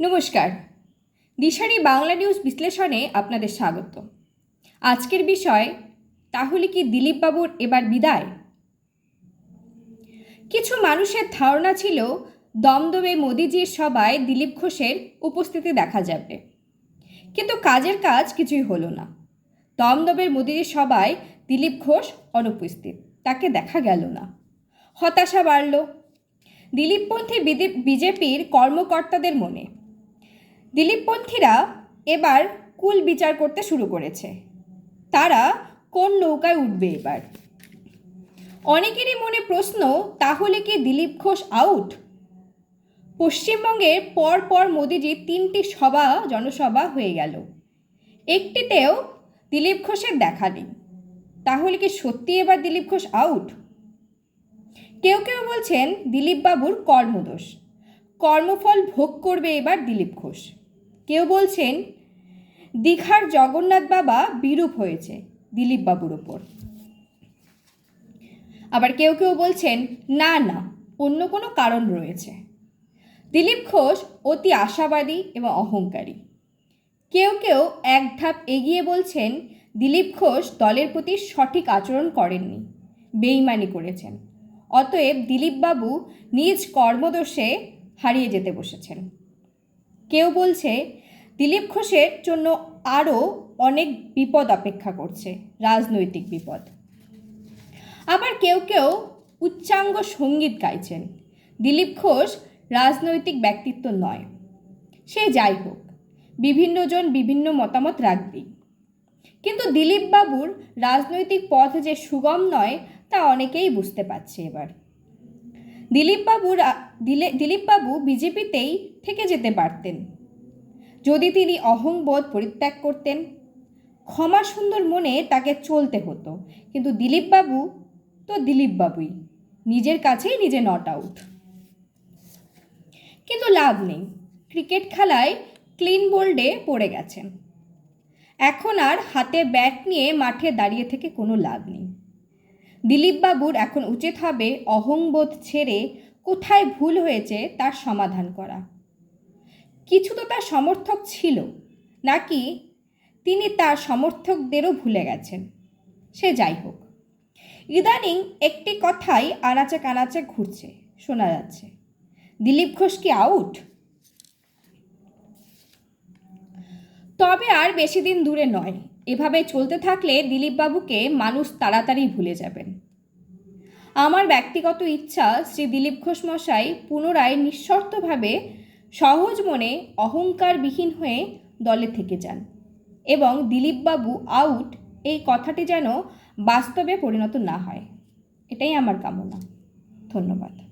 নমস্কার। দিশারি বাংলা নিউজ বিশ্লেষণে আপনাদের স্বাগত। আজকের বিষয়, তাহলে কি দিলীপবাবুর এবার বিদায়? কিছু মানুষের ধারণা ছিল, দমদমে মোদিজির সভায় দিলীপ ঘোষের উপস্থিতি দেখা যাবে। কিন্তু কাজের কাজ কিছুই হলো না। দমদমের মোদিজির সভায় দিলীপ ঘোষ অনুপস্থিত, তাকে দেখা গেল না। হতাশা বাড়ল। দিলীপপন্থী বিজেপির কর্মকর্তাদের মনে দিলীপপন্থীরা এবার কুল বিচার করতে শুরু করেছে। তারা কোন নৌকায় উঠবে এবার? অনেকেরই মনে প্রশ্ন, তাহলে কি দিলীপ ঘোষ আউট পশ্চিমবঙ্গের পর পর মোদিজির তিনটি সভা, জনসভা হয়ে গেল। একটিতেও দিলীপ ঘোষের দেখা নেই। তাহলে কি সত্যি এবার দিলীপ ঘোষ আউট কেউ কেউ বলছেন, দিলীপবাবুর কর্মদোষ। কর্মফল ভোগ করবে এবার দিলীপ ঘোষ। কেউ বলছেন, দীঘার জগন্নাথ বাবা বিরূপ হয়েছে দিলীপবাবুর ওপর। আবার কেউ কেউ বলছেন, না না, অন্য কোনো কারণ রয়েছে। দিলীপ ঘোষ অতি আশাবাদী এবং অহংকারী। কেউ কেউ এক ধাপ এগিয়ে বলছেন, দিলীপ ঘোষ দলের প্রতি সঠিক আচরণ করেননি, বেইমানি করেছেন। অতএব দিলীপবাবু নিজ কর্মদোষে হারিয়ে যেতে বসেছেন। কেউ বলছে, দিলীপ ঘোষের জন্য আরও অনেক বিপদ অপেক্ষা করছে, রাজনৈতিক বিপদ। আবার কেউ কেউ উচ্চাঙ্গ সংগীত গাইছেন। দিলীপ ঘোষ রাজনৈতিক ব্যক্তিত্ব নয়। সে যাই হোক, বিভিন্নজন বিভিন্ন মতামত রাখবেই। কিন্তু দিলীপবাবুর রাজনৈতিক পথ যে সুগম নয়, তা অনেকেই বুঝতে পারছে এবার। দিলীপবাবুর দিলে- দিলীপবাবু বিজেপিতেই থেকে যেতে পারতেন। যদি তিনি অহংবোধ পরিত্যাগ করতেন, ক্ষমা সুন্দর মনে তাকে চলতে হতো। কিন্তু দিলীপবাবু তো দিলীপবাবুই। নিজের কাছেই নিজে নট আউট কিন্তু লাভ নেই। ক্রিকেট খেলায় ক্লিন বোল্ডে পড়ে গেছেন। এখন আর হাতে ব্যাট নিয়ে মাঠে দাঁড়িয়ে থেকে কোনো লাভ নেই। দিলীপবাবুর এখন উচিত হবে অহংবোধ ছেড়ে কোথায় ভুল হয়েছে তার সমাধান করা। কিছু তো তার সমর্থক ছিল, নাকি তিনি তার সমর্থকদেরও ভুলে গেছেন। সে যাই হোক, ইদানিং একটি কথাই আনাচে কানাচে ঘুরছে, শোনা যাচ্ছে। দিলীপ ঘোষ কি আউট তবে আর বেশি দিন দূরে নয়। এভাবে চলতে থাকলে দিলীপবাবুকে মানুষ তাড়াতাড়ি ভুলে যাবেন। আমার ব্যক্তিগত ইচ্ছা, শ্রী দিলীপ ঘোষ মশাই পুনরায় নিঃশর্তভাবে সহজ মনে অহংকারবিহীন হয়ে দলে থেকে যান এবং দিলীপবাবু আউট এই কথাটি যেন বাস্তবে পরিণত না হয়। এটাই আমার কামনা। ধন্যবাদ।